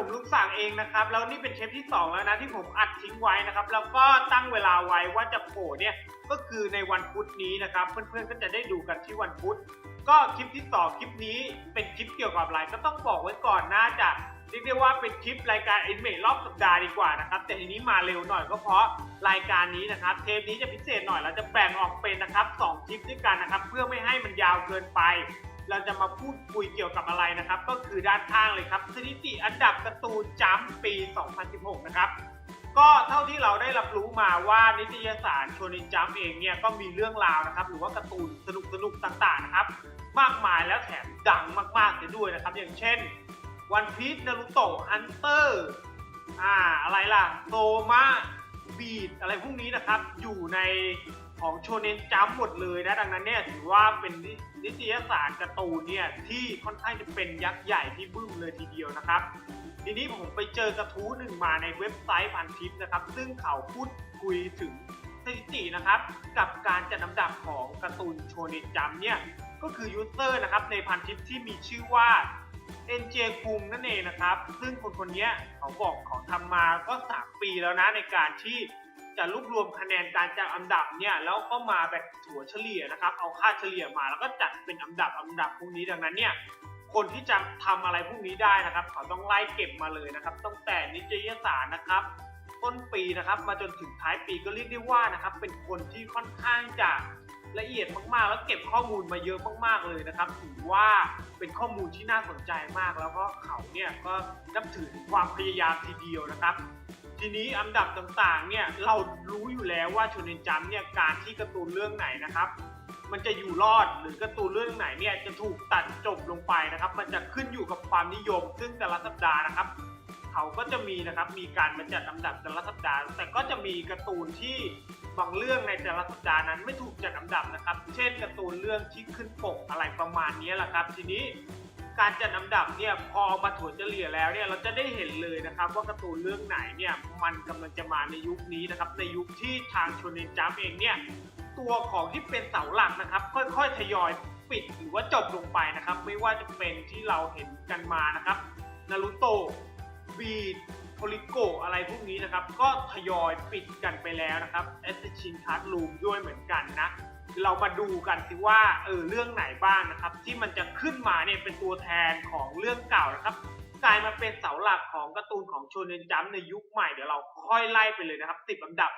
ผมลูกสั่งเองนะครับ แล้วนี่เป็นเทปที่ 2 แล้วนะที่ผมอัดทิ้งไว้นะครับ แล้วก็ตั้งเวลาไว้ว่าจะโผล่เนี่ยก็คือในวันพุธนี้นะครับ เพื่อนๆก็จะได้ดูกันที่วันพุธก็คลิปที่ 2 คลิปนี้เป็นคลิปเกี่ยวกับอะไรก็ต้องบอกไว้ก่อนน่าจะเรียกได้ว่าเป็นคลิปรายการอินเมรอบสัปดาห์ดีกว่านะครับ แต่ทีนี้มาเร็วหน่อยก็เพราะรายการนี้นะครับ เทปนี้จะพิเศษหน่อยเราจะแบ่งออกเป็นนะครับสองคลิปด้วยกันนะครับ เพื่อไม่ให้มันยาวเกินไป เราจะมาพูดคุยเกี่ยวกับอะไรนะครับ ก็คือด้านข้างเลยครับสถิติอันดับการ์ตูนจัมปี 2016 นะครับ ก็เท่าที่เราได้รับรู้มาว่านิตยสารโชนินจัมเองเนี่ยก็มีเรื่องราวนะครับ หรือว่าการ์ตูนสนุกสนุกต่างๆนะครับ มากมายแล้วแถมดังมากๆเลยด้วยนะครับ อย่างเช่นวันพีชนารูโตะฮันเตอร์อ่าอะไรล่ะโตมะบีดอะไรพวกนี้นะครับอยู่ใน ของโชเนนจัมหมดเลยนะดังนั้นเนี่ยถือว่าเป็นนิตยสารการ์ตูนเนี่ยที่ค่อนข้างจะเป็นยักษ์ใหญ่ที่บึ้มเลยทีเดียวนะครับ ทีนี้ผมไปเจอกระทู้หนึ่งมาในเว็บไซต์พันทิปนะครับ ซึ่งเขาพูดคุยถึงสถิตินะครับ กับการจัดลำดับของการ์ตูนโชเนนจัมเนี่ยก็คือยูเซอร์นะครับในพันทิปที่มีชื่อว่า NJ คุงนั่นเองนะครับ ซึ่งคนคนนี้เขาบอกเขาทำมาก็ 3 ปีแล้วนะในการที่ จะรวบรวมคะแนนการจัดอันดับเนี่ยแล้วก็มาแบบถัวเฉลี่ยนะครับ เอาค่าเฉลี่ยมาแล้วก็จัดเป็นอันดับอันดับพวกนี้ดังนั้นเนี่ยคนที่จะทำอะไรพวกนี้ได้นะครับ เขาต้องไล่เก็บมาเลยนะครับตั้งแต่นิตยสารนะครับต้นปีนะครับ มาจนถึงท้ายปีก็เรียกได้ว่านะครับ เป็นคนที่ค่อนข้างจะละเอียดมากๆ แล้วเก็บข้อมูลมาเยอะมากๆเลยนะครับถือว่าเป็นข้อมูลที่น่าสนใจมาก แล้วก็เขาเนี่ยก็นับถือความพยายามทีเดียวนะครับ ทีนี้อันดับต่างๆ เนี่ยเรารู้อยู่แล้วว่าชนเนนจัมเนี่ยการที่การ์ตูนเรื่องไหนนะครับ มันจะอยู่รอดหรือการ์ตูนเรื่องไหนเนี่ยจะถูกตัดจบลงไปนะครับ มันจะขึ้นอยู่กับความนิยม ซึ่งแต่ละสัปดาห์นะครับ เขาก็จะมีนะครับมีการมาจัดลำดับแต่ละสัปดาห์ แต่ก็จะมีการ์ตูนที่บางเรื่องในแต่ละสัปดาห์นั้นไม่ถูกจัดลำดับนะครับ เช่นการ์ตูนเรื่องที่ขึ้นปกอะไรประมาณนี้แหละครับ ทีนี้ การจัดลำดับเนี่ยพอมาถั่วเฉลี่ยแล้วเนี่ยเราจะได้เห็นเลยนะครับ ว่าการ์ตูนเรื่องไหนเนี่ยมันกำลังจะมาในยุคนี้นะครับ ในยุคที่ทางชนเนจัมเองเนี่ยตัวของที่เป็นเสาหลักนะครับ ค่อยๆทยอยปิดหรือว่าจบลงไปนะครับ ไม่ว่าจะเป็นที่เราเห็นกันมานะครับนารูโตะบีดโพลิโกอะไรพวกนี้นะครับ ก็ทยอยปิดกันไปแล้วนะครับแอสชินคัสลูมด้วยเหมือนกันนะ เรามาดูกันสิว่าเออเรื่องไหนบ้างนะครับ ที่มันจะขึ้นมาเนี่ยเป็นตัวแทนของเรื่องเก่านะครับกลายมาเป็นเสาหลักของการ์ตูนของโชเนนจัมในยุคใหม่เดี๋ยวเราค่อยไล่ไปเลยนะครับติดอันดับ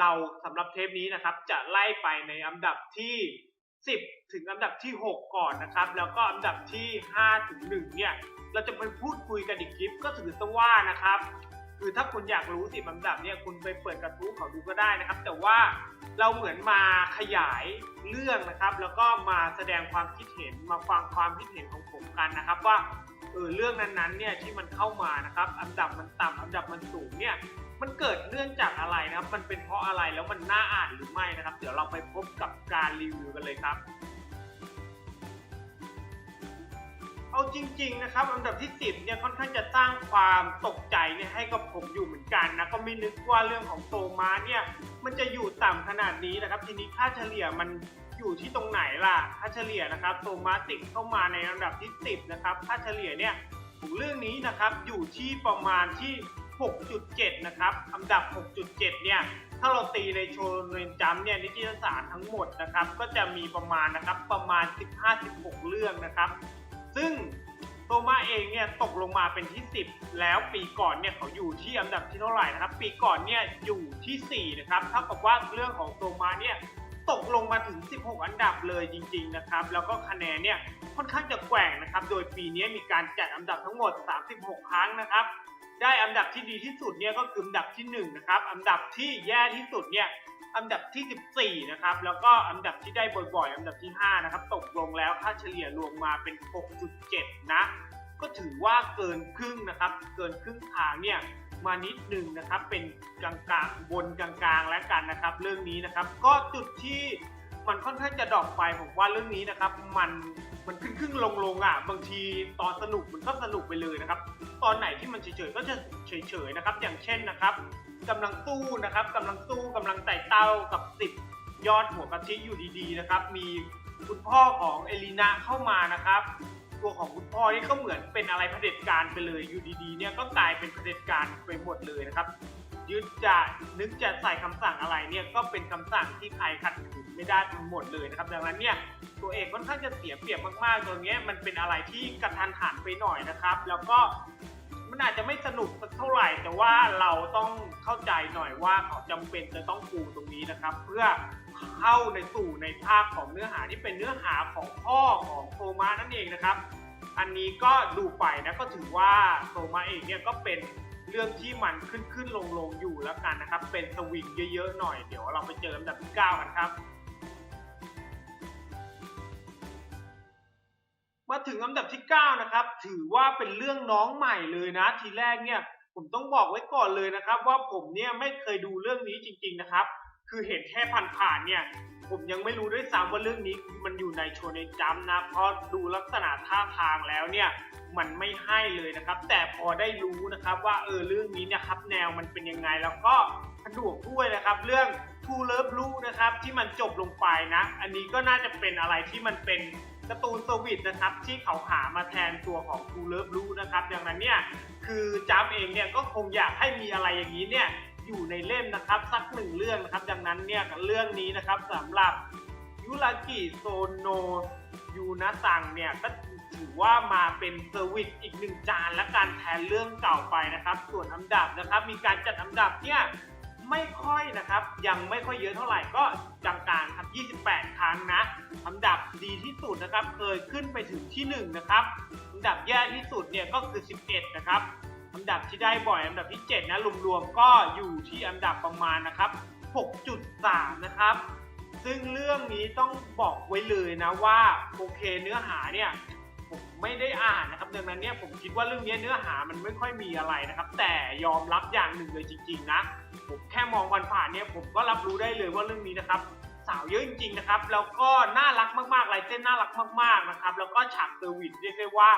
เราสำหรับเทปนี้นะครับ จะไล่ไปในอันดับที่ 10 ถึงอันดับที่ 6 ก่อนนะครับ แล้วก็อันดับที่5ถึง1เนี่ยเราจะไปพูดคุยกันอีกคลิปก็ถือซะว่านะครับ คือถ้าคุณอยากรู้สิอันดับเนี่ยคุณไปเปิดกระทู้เขาดูก็ได้นะครับ แต่ว่าเราเหมือนมาขยายเรื่องนะครับ แล้วก็มาแสดงความคิดเห็นมาฟังความคิดเห็นของผมกันนะครับ ว่าเออเรื่องนั้นๆเนี่ยที่มันเข้ามานะครับ อันดับมันต่ำอันดับมันสูงเนี่ยมันเกิดเรื่องจากอะไรนะครับ มันเป็นเพราะอะไรแล้วมันน่าอ่านหรือไม่นะครับ เดี๋ยวเราไปพบกับการรีวิวกันเลยครับ เอาจริง ๆ นะครับ อันดับที่ 10เนี่ยค่อนข้างจะสร้างความตกใจเนี่ยให้กับผมอยู่เหมือนกันนะก็ไม่นึกว่าเรื่องของโตมาเนี่ยมันจะอยู่ต่ำขนาดนี้นะครับ ทีนี้ค่าเฉลี่ยมันอยู่ที่ตรงไหนล่ะ ค่าเฉลี่ยนะครับโตมาติดเข้ามาในอันดับที่ 10 นะครับ ค่าเฉลี่ยเนี่ยของเรื่องนี้นะครับอยู่ที่ประมาณที่ 6.7 นะครับอันดับ 6.7 เนี่ยถ้าเราตีในโชว์เรนจัมเนี่ยนิตยสารทั้งหมดนะครับ ก็จะมีประมาณนะครับประมาณ 15-16 เรื่องนะครับ ซึ่งโตมาเองเนี่ยตกลงมาเป็นที่ 10 แล้วปีก่อนเนี่ยเขาอยู่ที่อันดับที่เท่าไหร่นะครับ ปีก่อนเนี่ยอยู่ที่ 4 นะครับเท่ากับว่าเรื่องของโตมาเนี่ยตกลงมาถึง 16 อันดับเลยจริง ๆ นะครับ แล้วก็คะแนนเนี่ยค่อนข้างจะแกว่งนะครับ โดยปีนี้มีการจัดอันดับทั้งหมด 36 ครั้งนะครับ ได้อันดับที่ดีที่สุดเนี่ยก็คืออันดับที่1นะครับอันดับที่แย่ที่สุดเนี่ยอันดับที่ 14 นะครับ แล้วก็อันดับที่ได้บ่อยๆ อันดับที่ 5 นะครับ ตกลงแล้วค่าเฉลี่ยรวมมาเป็น 6.7 นะ ก็ถือว่าเกินครึ่งนะครับ เกินครึ่งทางเนี่ยมานิดหนึ่งนะครับ เป็นกลางๆ บนกลางๆ แล้วกันนะครับ เรื่องนี้นะครับ ก็จุดที่ มันค่อนข้างจะดรอปไปผมว่าเรื่องนี้นะครับ มันมันขึ้นขึ้นลงลงๆอะ บางทีตอนสนุกมันก็สนุกไปเลยนะครับ ตอนไหนที่มันเฉยๆก็จะเฉยๆนะครับ อย่างเช่นนะครับกำลังสู้นะครับกำลังสู้กำลังไต่เต้ากับสิบยอดหัวกะทิอยู่ดีๆนะครับ มีคุณพ่อของเอลินาเข้ามานะครับ ตัวของคุณพ่อนี่ก็เหมือนเป็นอะไรเผด็จการไปเลยอยู่ดีๆเนี่ยก็กลายเป็นเผด็จการไปหมดเลยนะครับ ยึดจะนึกจะใส่คำสั่งอะไรเนี่ยก็เป็นคำสั่งที่ใครขัดขืนไม่ได้ทั้งหมดเลยนะครับ ดังนั้นเนี่ยตัวเอกค่อนข้างจะเสียเปรียบมากๆตรงเนี้ยมันเป็นอะไรที่กระทันหันไปหน่อยนะครับ แล้วก็มันอาจจะไม่สนุกสักเท่าไหร่ แต่ว่าเราต้องเข้าใจหน่อยว่าเขาจำเป็นจะต้องปูตรงนี้นะครับ เพื่อเข้าในสู่ในภาคของเนื้อหาที่เป็นเนื้อหาของพ่อของโทมานั่นเองนะครับ อันนี้ก็ดูไปนะก็ถือว่าโทมาเองเนี่ยก็เป็น เรื่องที่มันขึ้นขึ้นลงลงอยู่แล้วกันนะครับ เป็นสวิงเยอะๆหน่อยเดี๋ยวเราไปเจอลำดับที่ 9 กันครับ มาถึงลำดับที่ 9 นะครับ ถือว่าเป็นเรื่องน้องใหม่เลยนะ ทีแรกเนี่ยผมต้องบอกไว้ก่อนเลยนะครับ ว่าผมเนี่ยไม่เคยดูเรื่องนี้จริง ๆนะครับ คือเห็นแค่ผ่านๆเนี่ย ผมยังไม่รู้ด้วยซ้ำว่าเรื่องนี้มันอยู่ในโชเนนจัมนะ เพราะดูลักษณะท่าทางแล้วเนี่ยมันไม่ให้เลยนะครับ แต่พอได้รู้นะครับว่าเออเรื่องนี้เนี่ยครับแนวมันเป็นยังไงแล้วก็สะดวกด้วยนะครับ เรื่อง True Love Blue นะครับที่มันจบลงไปนะ อันนี้ก็น่าจะเป็นอะไรที่มันเป็นการ์ตูนสวิตนะครับ ที่เขาหามาแทนตัวของ True Love Blue นะครับดังนั้นเนี่ยคือจัมเองเนี่ยก็คงอยากให้มีอะไรอย่างนี้เนี่ย อยู่ในเล่มนะครับ สักหนึ่งเรื่องนะครับ ดังนั้นเนี่ยเรื่องนี้นะครับสำหรับยุรากิโซโนยูนะซังเนี่ยก็ถือว่ามาเป็นเซอร์วิสอีกหนึ่งจานและการแทนเรื่องเก่าไปนะครับ ส่วนอันดับนะครับ มีการจัดอันดับเนี่ยไม่ค่อยนะครับ ยังไม่ค่อยเยอะเท่าไหร่ก็กลางๆครับ 28 ครั้งนะอันดับดีที่สุดนะครับ เคยขึ้นไปถึงที่ 1 นะครับอันดับแย่ที่สุดเนี่ยก็คือ 11 นะครับ อันดับที่ได้บ่อยอันดับที่ 7 นะรวมๆก็อยู่ที่อันดับประมาณนะครับ 6.3 นะครับ ซึ่งเรื่องนี้ต้องบอกไว้เลยนะว่าโอเคเนื้อหาเนี่ยผมไม่ได้อ่านนะครับดังนั้นเนี่ยผมคิดว่าเรื่องนี้เนื้อหามันไม่ค่อยมีอะไรนะครับ แต่ยอมรับอย่างหนึ่งเลยจริง ๆ นะ ผมแค่มองวันผ่านเนี่ยผมก็รับรู้ได้เลยว่าเรื่องนี้นะครับสาวเยอะจริงๆนะครับ แล้วก็น่ารักมากๆลายเส้นน่ารักมากๆนะครับ แล้วก็ฉากเซอร์วิสเรียกได้ว่า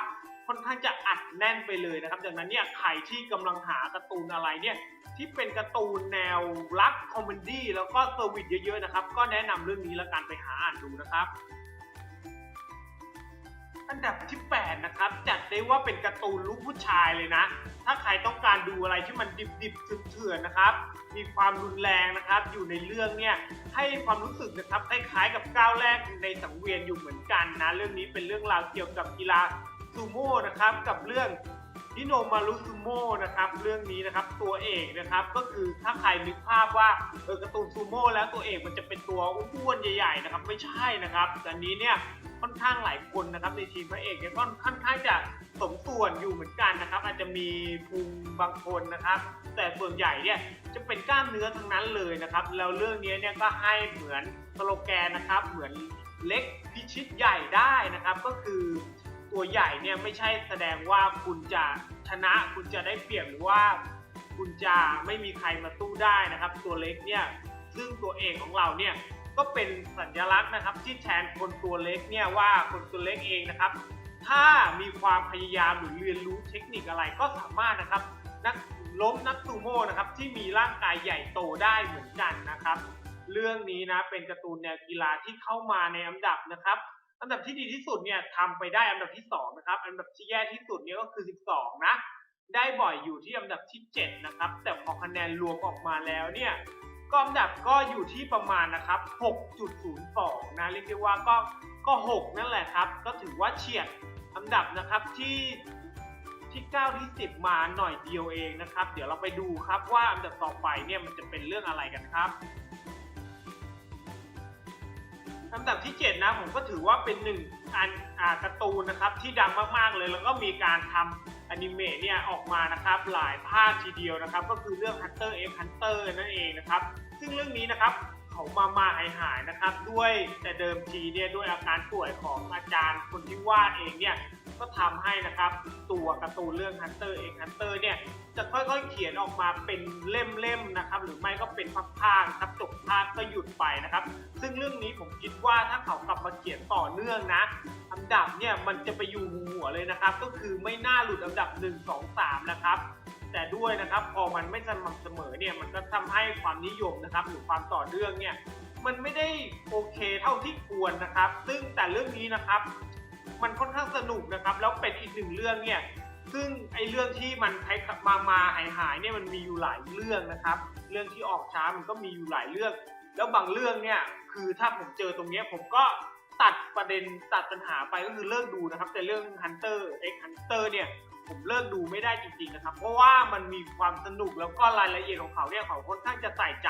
ค่อนข้างจะอัดแน่นไปเลยนะครับดังนั้นเนี่ยใครที่กำลังหาการ์ตูนอะไรเนี่ยที่เป็นการ์ตูนแนวรักคอมเมดี้แล้วก็เซอร์วิสเยอะๆนะครับ ก็แนะนำเรื่องนี้แล้วกันไปหาอ่านดูนะครับอันดับที่ 8 นะครับ จัดได้ว่าเป็นการ์ตูนลูกผู้ชายเลยนะ ถ้าใครต้องการดูอะไรที่มันดิบๆเถื่อนๆนะครับ มีความรุนแรงนะครับ อยู่ในเรื่องเนี่ยให้ความรู้สึกนะครับคล้ายๆกับก้าวแรกในสังเวียนอยู่เหมือนกันนะ เรื่องนี้เป็นเรื่องราวเกี่ยวกับกีฬา ซูโม่นะครับกับเรื่องนิโนมารุซูโม่นะครับเรื่องนี้นะครับตัวเอกนะครับก็คือถ้าใครนึกภาพว่าเออการ์ตูนซูโม่แล้วตัวเอกมันจะเป็นตัวอ้วนใหญ่ๆนะครับไม่ใช่นะครับแต่อันนี้เนี่ยค่อนข้างหลายคนนะครับในทีมพระเอกเนี่ยก็ค่อนข้างจะสมส่วนอยู่เหมือนกันนะครับ อาจจะมีพุงบางคนนะครับ แต่ส่วนใหญ่เนี่ยจะเป็นกล้ามเนื้อทั้งนั้นเลยนะครับแล้วเรื่องนี้เนี่ยก็ให้เหมือนสโลแกนนะครับเหมือนเล็กพิชิตใหญ่ได้นะครับก็คือ ตัวใหญ่เนี่ยไม่ใช่แสดงว่าคุณจะชนะคุณจะได้เปรียบหรือว่าคุณจะไม่มีใครมาสู้ได้นะครับ ตัวเล็กเนี่ยซึ่งตัวเอกของเราเนี่ยก็เป็นสัญลักษณ์นะครับที่แทนคนตัวเล็กเนี่ยว่าคนตัวเล็กเองนะครับ ถ้ามีความพยายามหรือเรียนรู้เทคนิคอะไรก็สามารถนะครับนักล้มนักซูโม่นะครับที่มีร่างกายใหญ่โตได้เหมือนกันนะครับ เรื่องนี้นะเป็นการ์ตูนแนวกีฬาที่เข้ามาในอันดับนะครับ อันดับที่ดีที่สุดเนี่ยทำไปได้อันดับที่สองนะครับ อันดับที่แย่ที่สุดเนี่ยก็คือ 12 นะ ได้บ่อยอยู่ที่อันดับที่ 7 นะครับ แต่พอคะแนนรวมออกมาแล้วเนี่ยก็อันดับก็อยู่ที่ประมาณนะครับ 6.02 นะเรียกได้ว่าก็ก็ 6 นั่นแหละครับ ก็ถือว่าเฉียดอันดับนะครับที่ที่ 9 ที่ 10 มาหน่อยเดียวเองนะครับ เดี๋ยวเราไปดูครับว่าอันดับต่อไปเนี่ยมันจะเป็นเรื่องอะไรกันครับ อันดับที่ 7 นะผมก็ถือว่าเป็นหนึ่งอันอ่าการ์ตูนนะครับที่ดังมากๆเลย แล้วก็มีการทำอนิเมะเนี่ยออกมานะครับหลายภาคทีเดียวนะครับ ก็คือเรื่อง Hunter x Hunter นั่นเองนะครับ ซึ่งเรื่องนี้นะครับเขามามาหายหายๆนะครับ ด้วยแต่เดิมทีเนี่ยด้วยอาการป่วยของอาจารย์คนที่วาดเองเนี่ย ก็ทำให้นะครับ ตัวการ์ตูนเรื่อง Hunter x Hunter เนี่ยจะค่อยๆเขียนออกมาเป็นเล่มๆนะครับ หรือไม่ก็เป็นภาคๆครับจบภาคก็หยุดไปนะครับ ซึ่งเรื่องนี้ผมคิดว่าถ้าเขากลับมาเขียนต่อเนื่องนะอันดับเนี่ยมันจะไปอยู่หัวเลยนะครับ ก็คือไม่น่าหลุดอันดับ 1 2 3 นะครับแต่ด้วยนะครับพอมันไม่สม่ำเสมอเนี่ยมันก็ทำให้ความนิยมนะครับหรือความต่อเนื่องเนี่ยมันไม่ได้โอเคเท่าที่ควรนะครับ ซึ่งแต่เรื่องนี้นะครับ มันค่อนข้างสนุกนะครับ แล้วเป็นอีกหนึ่งเรื่องเนี่ยซึ่งไอเรื่องที่มันคล้มามาหายหายเนี่ยมันมีอยู่หลายเรื่องนะครับ เรื่องที่ออกช้ามันก็มีอยู่หลายเรื่อง แล้วบางเรื่องเนี่ยคือถ้าผมเจอตรงเนี้ยผมก็ตัดประเด็นตัดปัญหาไปก็คือเลิกดูนะครับ แต่เรื่อง Hunter x Hunter เนี่ยผมเลิกดูไม่ได้จริงๆนะครับ เพราะว่ามันมีความสนุกแล้วก็รายละเอียดของเขาเนี่ยเขาค่อนข้างจะใส่ใจ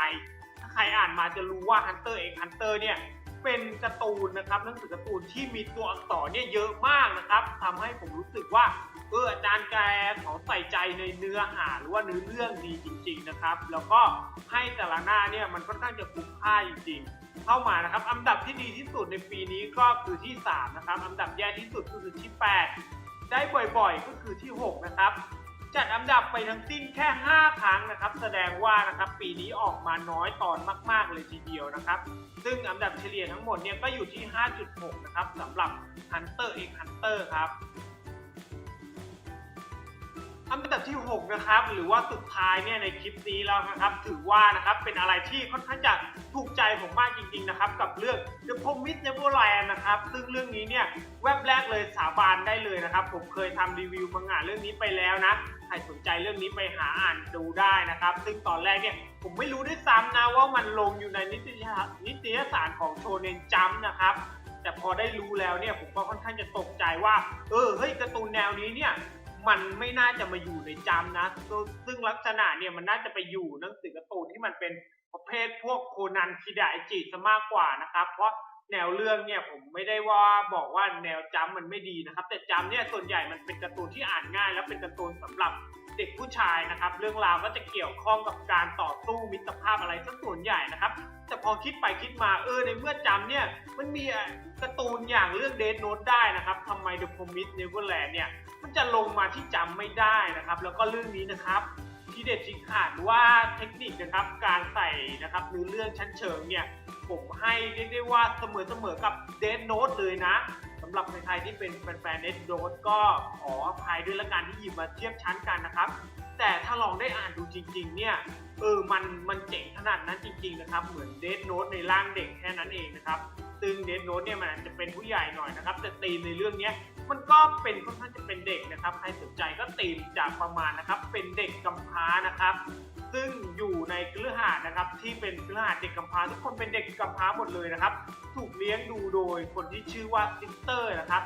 ถ้าใครอ่านมาจะรู้ว่า Hunter x Hunter เนี่ย เป็นการ์ตูนนะครับหนังสือการ์ตูนที่มีตัวอักษรเนี่ยเยอะมากนะครับทำให้ผมรู้สึกว่าเอออาจารย์แกเขาใส่ใจในเนื้อหาหรือว่าเนื้อเรื่องดีจริง ๆนะครับ แล้วก็ให้แต่ละหน้าเนี่ยมันค่อนข้างจะคุ้มค่าจริงๆ เข้ามานะครับ อันดับที่ดีที่สุดในปีนี้ก็คือที่ 3 นะครับ อันดับแย่ที่สุดก็คือที่ 8 ได้บ่อยๆ ก็คือที่ 6 นะครับ จัดอันดับไปทั้งสิ้นแค่ 5 ครั้งนะครับ แสดงว่านะครับปีนี้ออกมาน้อยตอนมาก ๆ เลยทีเดียวนะครับ ซึ่งอันดับเฉลี่ยทั้งหมดเนี่ยก็อยู่ที่ 5.6 นะครับสำหรับ Hunter x Hunter ครับ อันดับที่ 6 นะครับ หรือว่าสุดท้ายเนี่ยในคลิปนี้แล้วนะครับ ถือว่านะครับเป็นอะไรที่ค่อนข้างจะถูกใจผมมากจริง ๆ นะครับ กับเรื่อง The Promised Neverland นะครับ ซึ่งเรื่องนี้เนี่ยแวบแรกเลยสาบานได้เลยนะครับ ผมเคยทำรีวิวมังงะเรื่องนี้ไปแล้วนะใครสนใจเรื่องนี้ไปหาอ่านดูได้นะครับ ซึ่งตอนแรกเนี่ยผมไม่รู้ด้วยซ้ำนะว่ามันลงอยู่ในนิตยสารนิตยสารของโชเนนจัมนะครับแต่พอได้รู้แล้วเนี่ยผมก็ค่อนข้างจะตกใจว่า เออเฮ้ยการ์ตูนแนวนี้เนี่ย มันไม่น่าจะมาอยู่ในจำนะ ซึ่งลักษณะเนี่ยมันน่าจะไปอยู่หนังสือการ์ตูนที่มันเป็นประเภทพวกโคนันคิดาไอจิซะมากกว่านะครับ เพราะ แนวเรื่องเนี่ยผมไม่ได้ว่าบอกว่าแนวจำมันไม่ดีนะครับ แต่จำเนี่ยส่วนใหญ่มันเป็นการ์ตูนที่อ่านง่าย และเป็นการ์ตูนสำหรับเด็กผู้ชายนะครับ เรื่องราวก็จะเกี่ยวข้องกับการต่อสู้มิตรภาพอะไรซะส่วนใหญ่นะครับ แต่พอคิดไปคิดมาเออในเมื่อจำเนี่ยมันมีการ์ตูนอย่างเรื่องเดนโนตได้นะครับทำไม The Promised Neverland เนี่ยมันจะลงมาที่จำไม่ได้นะครับ แล้วก็เรื่องนี้นะครับที่เด็ดจริงขาดว่าเทคนิคนะครับการใส่นะครับหรือเรื่องชั้นเชิงเนี่ย ผมให้เรียกได้ว่าเสมอเสมอกับเดนโนตเลยนะสำหรับใครที่เป็นแฟนๆเดนโนตก็ขออภัยด้วยละกันที่หยิบมาเทียบชั้นกันนะครับ แต่ถ้าลองได้อ่านดูจริง ๆ เนี่ยเออมันมันเจ๋งขนาดนั้นจริง ๆ นะครับ เหมือนเด n โน t ในร่างเด็กแค่นั้นเองนะครับซึ่งเด n โน t เนี่ยมันอาจจะเป็นผู้ใหญ่หน่อยนะครับแต่ตีมในเรื่องนี้มันก็เป็นค่อนข้างจะเป็นเด็กนะครับใครสนใจก็ตีมจากประมาณนะครับเป็นเด็กกำพร้านะครับ ซึ่งอยู่ใน นะครับที่เป็นเครือหาสเด็กกำพร้าทุกคนเป็นเด็กกำพร้าหมดเลยนะครับ ถูกเลี้ยงดูโดยคนที่ชื่อว่าซิสเตอร์นะครับ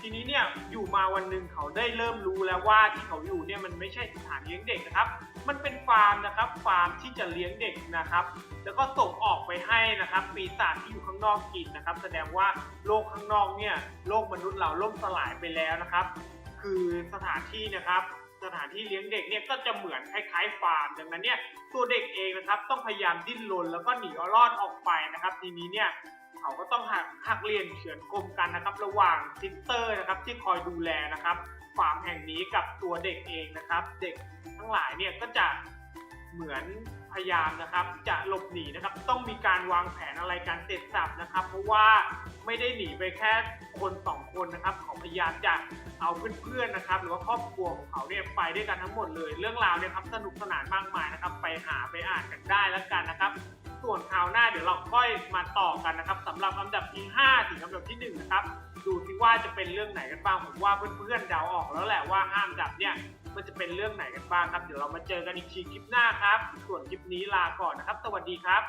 ทีนี้เนี่ยอยู่มาวันหนึ่งเขาได้เริ่มรู้แล้วว่าที่เขาอยู่เนี่ยมันไม่ใช่สถานเลี้ยงเด็กนะครับ มันเป็นฟาร์มนะครับฟาร์มที่จะเลี้ยงเด็กนะครับ แล้วก็ส่งออกไปให้นะครับปีศาจที่อยู่ข้างนอกกินนะครับ แสดงว่าโลกข้างนอกเนี่ยโลกมนุษย์เราล่มสลายไปแล้วนะครับ คือสถานที่นะครับ สถานที่เลี้ยงเด็กเนี่ยก็จะเหมือนคล้ายๆฟาร์มดังนั้นเนี่ยตัวเด็กเองนะครับต้องพยายามดิ้นรนแล้วก็หนีเอารอดออกไปนะครับ ทีนี้เนี่ยเขาก็ต้องหักหักเรียนเฉือนกลมกันนะครับ ระหว่างซิสเตอร์นะครับที่คอยดูแลนะครับฟาร์มแห่งนี้กับตัวเด็กเองนะครับ เด็กทั้งหลายเนี่ยก็จะเหมือนพยายามนะครับจะหลบหนีนะครับ ต้องมีการวางแผนอะไรกันเสร็จสับนะครับ เพราะว่าไม่ได้หนีไปแค่คนสองคนนะครับเขาพยายามจะ เอาเพื่อนๆนะครับ หรือว่าครอบครัวของเขาเนี่ยไปด้วยกันทั้งหมดเลย เรื่องราวเนี่ยครับสนุกสนานมากมายนะครับ ไปหาไปอ่านกันได้แล้วกันนะครับ ส่วนคราวหน้าเดี๋ยวเราค่อยมาต่อกันนะครับสำหรับอันดับที่ 5 ถึงอันดับที่ 1 นะครับ ดูที่ว่าจะเป็นเรื่องไหนกันบ้างผมว่าเพื่อนๆเดาออกแล้วแหละว่าห้าอันดับเนี่ยมันจะเป็นเรื่องไหนกันบ้างครับ เดี๋ยวเรามาเจอกันอีกทีคลิปหน้าครับ ส่วนคลิปนี้ลาก่อนนะครับ สวัสดีครับ